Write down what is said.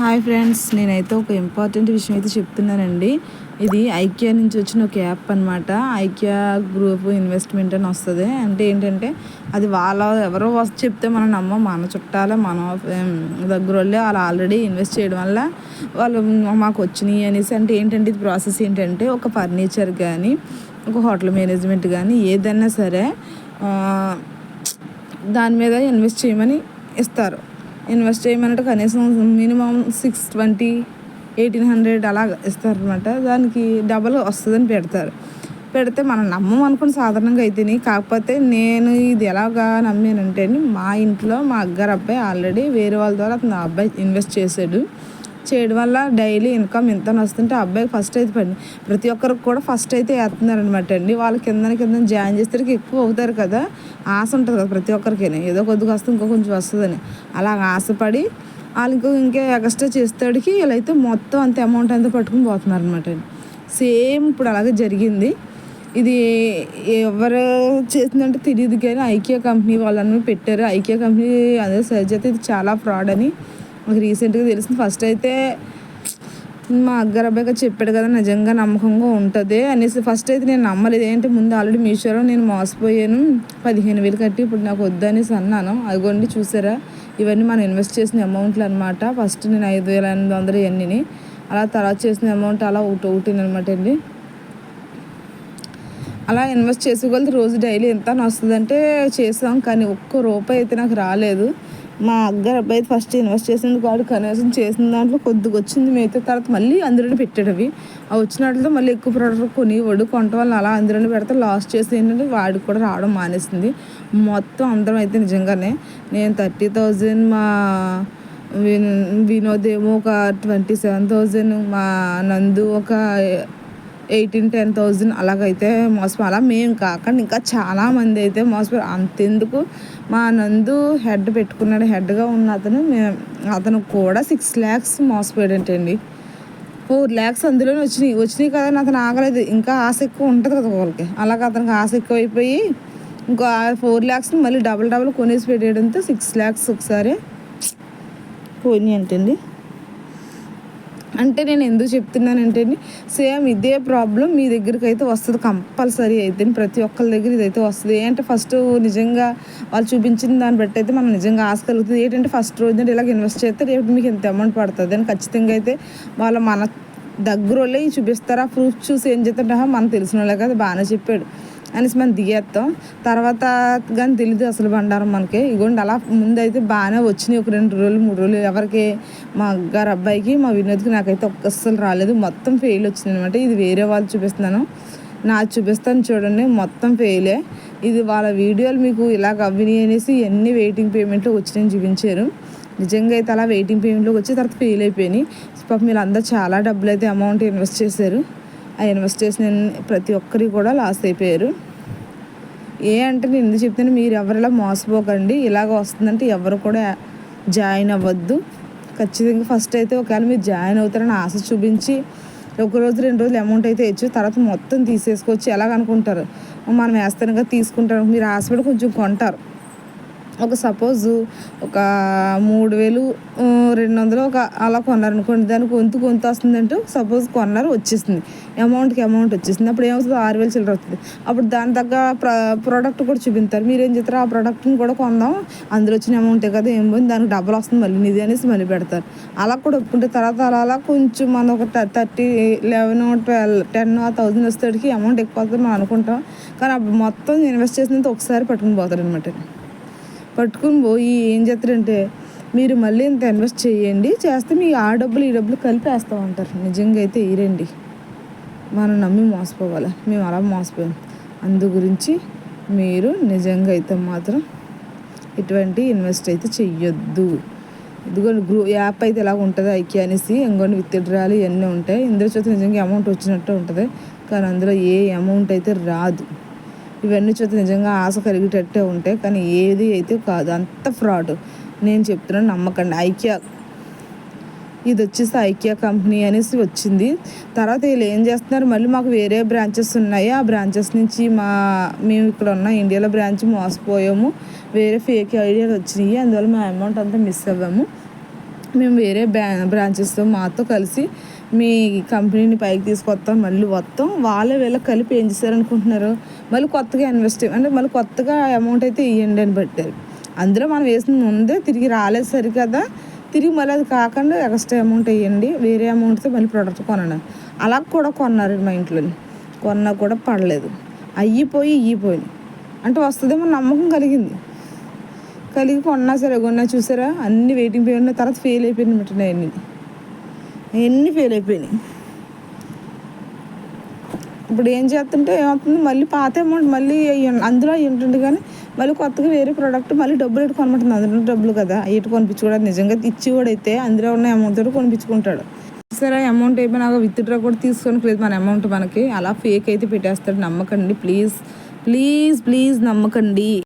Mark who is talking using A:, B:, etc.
A: Hi friends నేనైతే ఒక important విషయం అయితే చెప్తున్నానండి. ఇది ఐక్యా నుంచి వచ్చిన ఒక యాప్ అనమాట ఐక్యా గ్రూప్ ఇన్వెస్ట్మెంట్ అని వస్తుంది. అంటే ఏంటంటే అది వాళ్ళ ఎవరో వస్తే చెప్తే మనం నమ్మ. మన చుట్టాలే మన దగ్గర వాళ్ళే వాళ్ళు ఆల్రెడీ ఇన్వెస్ట్ చేయడం వల్ల వాళ్ళు మాకు వచ్చినాయి అనేసి అంటే ఏంటంటే ఇది ప్రాసెస్ ఏంటంటే ఒక ఫర్నిచర్ కానీ ఒక హోటల్ మేనేజ్మెంట్ కానీ ఏదైనా సరే దాని మీద ఇన్వెస్ట్ చేయమని ఇస్తారు. ఇన్వెస్ట్ చేయమంటే కనీసం minimum six twenty eighteen hundred అలా ఇస్తారనమాట దానికి డబల్ వస్తుందని పెడతారు. పెడితే మనం నమ్మం అనుకుని సాధారణంగా అయితేనే. కాకపోతే నేను ఇది ఎలాగా నమ్మానంటే మా ఇంట్లో మా అగ్గారు అబ్బాయి ఆల్రెడీ వేరే వాళ్ళ ద్వారా అతను అబ్బాయి ఇన్వెస్ట్ చేశాడు. చేయడం వల్ల డైలీ ఇన్కమ్ ఎంత వస్తుంటే ఆ అబ్బాయికి ఫస్ట్ అయితే పడింది ప్రతి ఒక్కరికి కూడా ఫస్ట్ అయితే వేస్తున్నారు అనమాట అండి. వాళ్ళు కింద కింద జాయిన్ చేస్తే ఎక్కువ అవుతారు కదా. ఆశ ఉంటుంది కదా ప్రతి ఒక్కరికి ఏదో కొద్దిగా వస్తుంది ఇంకో కొంచెం వస్తుందని. అలా ఆశపడి వాళ్ళు ఇంకో ఇంకా ఎక్స్ట్రా చేస్తాడికి వీళ్ళైతే మొత్తం అంత అమౌంట్ అంతా పట్టుకుని పోతున్నారు అనమాట సేమ్ ఇప్పుడు అలాగే జరిగింది. ఇది ఎవరు చేసిందంటే తెలియదు కానీ ఐకియా కంపెనీ వాళ్ళని పెట్టారు. ఐకియా కంపెనీ అదే సర్జ్ అయితే ఇది చాలా ఫ్రాడ్ అని నాకు రీసెంట్గా తెలిసింది ఫస్ట్ అయితే మా అగ్గర అబ్బాయిగా చెప్పాడు కదా నిజంగా నమ్మకంగా ఉంటుంది అనేసి. ఫస్ట్ అయితే నేను నమ్మలేదు. ఏంటంటే ముందు ఆల్రెడీ మీషోలో నేను మోసపోయాను. పదిహేను వేలు కట్టి ఇప్పుడు నాకు వద్దు అనేసి అన్నాను. అదిగోండి చూసారా? ఇవన్నీ మనం ఇన్వెస్ట్ చేసిన అమౌంట్లు అనమాట ఫస్ట్ నేను ఐదు వేల ఎనిమిది వందలు ఇవన్నీ అలా తర్వాత చేసిన అమౌంట్ అలా ఒకటి ఒకటి అనమాట అండి. అలా ఇన్వెస్ట్ చేసుకోగలితే రోజు డైలీ ఎంత వస్తుందంటే చేసాం. కానీ ఒక్క రూపాయి అయితే నాకు రాలేదు. మా అగ్గర అబ్బాయి ఫస్ట్ ఇన్వెస్ట్ చేసినందుకు వాడు కనీసం చేసిన దాంట్లో కొద్దిగా వచ్చింది మిగతా తర్వాత మళ్ళీ అందులోనే పెట్టాడు అవి. ఆ వచ్చిన వాటితో మళ్ళీ ఎక్కువ ప్రోడక్ట్ కొనివాడు కొంట వాళ్ళని అలా అందులోనే పెడితే లాస్ చేసి ఏంటంటే వాడికి కూడా రావడం మానేసింది. మొత్తం అందరం అయితే నిజంగానే నేను థర్టీ థౌజండ్ మా వినోద్ ఏమో ఒక ట్వంటీ సెవెన్ థౌజండ్ మా నందు ఒక ఎయిటీన్ టెన్ థౌజండ్ అలాగైతే మోసపోయి అలా మేము కాకుండా ఇంకా చాలా మంది అయితే మోసపోయారు. అంతెందుకు? మా నందు హెడ్ పెట్టుకున్నాడు. హెడ్గా ఉన్న అతను మేము అతను కూడా సిక్స్ ల్యాక్స్ మోసపోయాడంటండి. ఫోర్ ల్యాక్స్ అందులోనే వచ్చినాయి. వచ్చినాయి కదా అని అతను ఆగలేదు. ఇంకా ఆశ ఎక్కువ ఉంటుంది కదా వాళ్ళకి. అలాగ అతనికి ఆశ ఎక్కువ అయిపోయి ఇంకో ఫోర్ ల్యాక్స్ మళ్ళీ డబల్ డబల్ కొనేసి పెట్టేయడంతో సిక్స్ ల్యాక్స్ ఒకసారి పోయినాయి అంటండి అంటే నేను ఎందుకు చెప్తున్నానంటే సేమ్ ఇదే ప్రాబ్లం మీ దగ్గరికి అయితే వస్తుంది కంపల్సరీ అయితే ప్రతి ఒక్కరి దగ్గర ఇదైతే వస్తుంది. ఏంటంటే ఫస్ట్ నిజంగా వాళ్ళు చూపించిన దాన్ని బట్టి అయితే మనం నిజంగా ఆశ కలుగుతుంది. ఏంటంటే ఫస్ట్ రోజు ఇలాగ ఇన్వెస్ట్ చేస్తే రేపు మీకు ఎంత అమౌంట్ పడుతుంది అని ఖచ్చితంగా అయితే వాళ్ళ మన దగ్గర వాళ్ళే చూపిస్తారా ప్రూఫ్ చూసి ఏం చేస్తుంటే మనకు తెలిసిన వాళ్ళే కదా బాగానే చెప్పాడు. అనేసి మనం దిగేస్తాం తర్వాత కానీ తెలియదు అసలు బండారం మనకి. ఇగోండి అలా ముందైతే బాగానే వచ్చినాయి. ఒక రెండు రోజులు మూడు రోజులు ఎవరికి మా గారు అబ్బాయికి మా వినోద్కి నాకైతే ఒక్క అస్సలు రాలేదు. మొత్తం ఫెయిల్ వచ్చింది అనమాట ఇది వేరే వాళ్ళు చూపిస్తున్నాను. నా చూపిస్తాను చూడండి. మొత్తం ఫెయిలే ఇది వాళ్ళ వీడియోలు మీకు ఇలాగ అవ్వినాయి అనేసి ఎన్ని వెయిటింగ్ పేమెంట్లో వచ్చినాయని చూపించారు. నిజంగా అయితే అలా వెయిటింగ్ పేమెంట్లోకి వచ్చి తర్వాత ఫెయిల్ అయిపోయినాయి. పాపం అందరూ చాలా డబ్బులు అయితే అమౌంట్ ఇన్వెస్ట్ చేశారు. ఆ ఇన్వెస్టేషన్ ప్రతి ఒక్కరికి కూడా లాస్ అయిపోయారు. ఏ అంటే నేను ఎందుకు చెప్తాను మీరు ఎవరిలా మోసపోకండి ఇలాగ వస్తుందంటే ఎవరు కూడా జాయిన్ అవ్వద్దు. ఖచ్చితంగా ఫస్ట్ అయితే ఒకవేళ మీరు జాయిన్ అవుతారని ఆశ చూపించి ఒక రోజు రెండు రోజులు అమౌంట్ అయితే ఇచ్చు తర్వాత మొత్తం తీసేసుకొచ్చి ఎలాగ అనుకుంటారు? మనం వేస్తానుగా తీసుకుంటారు మీరు ఆశపడి కొంచెం కొంటారు. ఒక సపోజ్ ఒక మూడు వేలు రెండు వందలు ఒక అలా కొన్నారనుకోండి దానికి వంతు కొంత వస్తుందంటూ సపోజ్ కొన్నారు వచ్చేసింది. అమౌంట్కి అమౌంట్ వచ్చేసింది. అప్పుడు ఏమవుతుంది? ఆరు వేలు చిల్లర వస్తుంది. అప్పుడు దాని తగ్గ ప్ర ప్రోడక్ట్ కూడా చూపిస్తారు. మీరు ఏం చేస్తారు? ఆ ప్రోడక్ట్ని కూడా కొందాం. అందులో వచ్చిన అమౌంటే కదా ఏం పోయింది? దానికి డబ్బులు వస్తుంది మళ్ళీ. నిధి అనేసి మళ్ళీ పెడతారు. అలా కూడా ఒప్పుకుంటే తర్వాత అలా అలా కొంచెం మనం ఒక thirty eleven twelve ten thousand వస్తాడికి amount ఎక్కువ అవుతుంది మనం అనుకుంటాం. కానీ అప్పుడు మొత్తం ఇన్వెస్ట్ చేసినంత ఒకసారి పట్టుకుని పోతారు అనమాట పట్టుకుని పోయి ఏం చేస్తారంటే మీరు మళ్ళీ ఇంత ఇన్వెస్ట్ చేయండి చేస్తే మీ ఆ డబ్బులు ఈ డబ్బులు కలిపి వేస్తూ ఉంటారు నిజంగా అయితే ఇరండి. మనం నమ్మి మోసపోవాలి? మేము అలా మోసపోయాం. అందు గురించి మీరు నిజంగా అయితే మాత్రం ఇటువంటి ఇన్వెస్ట్ అయితే చెయ్యొద్దు. ఇదిగోండి గ్రూ యాప్ అయితే ఎలా ఉంటుంది? ఐక్య అనేసి ఇంకోటి విత్డ్రాలు ఇవన్నీ ఉంటాయి. ఇందులో చూస్తే నిజంగా అమౌంట్ వచ్చినట్టు ఉంటుంది. కానీ అందులో ఏ అమౌంట్ అయితే రాదు. ఇవన్నీ చూస్తే నిజంగా ఆశ కలిగేటట్టే ఉంటాయి కానీ ఏది అయితే కాదు అంత ఫ్రాడ్ నేను చెప్తున్నాను నమ్మకండి. ఐక్యా. ఇది వచ్చేసి ఐకియా కంపెనీ అనేసి వచ్చింది. తర్వాత వీళ్ళు ఏం చేస్తున్నారు? మళ్ళీ మాకు వేరే బ్రాంచెస్ ఉన్నాయి. ఆ బ్రాంచెస్ నుంచి మా మేము ఇక్కడ ఉన్న ఇండియాలో బ్రాంచ్ మోసపోయాము. వేరే ఫేక్ ఐడియాలు వచ్చినాయి. అందువల్ల మా అమౌంట్ అంతా మిస్ అవ్వాము. మేము వేరే బ్రా బ్రాంచెస్తో మాతో కలిసి మీ కంపెనీని పైకి తీసుకొస్తాం మళ్ళీ వస్తాం. వాళ్ళే వీళ్ళకి కలిపి ఏం చేశారనుకుంటున్నారు? మళ్ళీ కొత్తగా ఇన్వెస్ట్ అంటే మళ్ళీ కొత్తగా అమౌంట్ అయితే ఇవ్వండి అని పెట్టారు. అందులో మనం వేసిన ముందే తిరిగి రాలేదు సరి కదా తిరిగి మళ్ళీ అది కాకుండా ఎక్స్ట్రా అమౌంట్ వేయండి వేరే అమౌంట్తో మళ్ళీ ప్రోడక్ట్ కొనను అలా కూడా కొన్నారు మా ఇంట్లో. కొన్నా కూడా పడలేదు. అయ్యిపోయి ఇయ్యిపోయి అంటే వస్తుందేమో నమ్మకం కలిగింది. కలిగి కొన్నా సరే కొన్నా చూసారా? అన్ని వెయిటింగ్ పీరియడ్ ఉన్న తర్వాత ఫెయిల్ అయిపోయింది అనమాట అన్ని ఎన్ని ఫెయిల్ అయిపోయినాయి. ఇప్పుడు ఏం చేస్తుంటే ఏమవుతుంది? మళ్ళీ పాత అమౌంట్ మళ్ళీ అందులో అయ్యి ఉంటుంది కానీ మళ్ళీ కొత్తగా వేరే ప్రోడక్ట్ మళ్ళీ డబ్బులు ఎటు కొనమంటుంది? అందులో డబ్బులు కదా. ఇటు కూడా నిజంగా ఇచ్చి కూడా అయితే అందులో ఉన్న అమౌంట్ తోటి కొనిపించుకుంటాడు. సరే అమౌంట్ అయిపోయినాక విత్డ్రా కూడా తీసుకొని లేదు. మన అమౌంట్ మనకి అలా ఫేక్ అయితే పెట్టేస్తాడు. నమ్మకండి. ప్లీజ్ ప్లీజ్ ప్లీజ్ నమ్మకండి.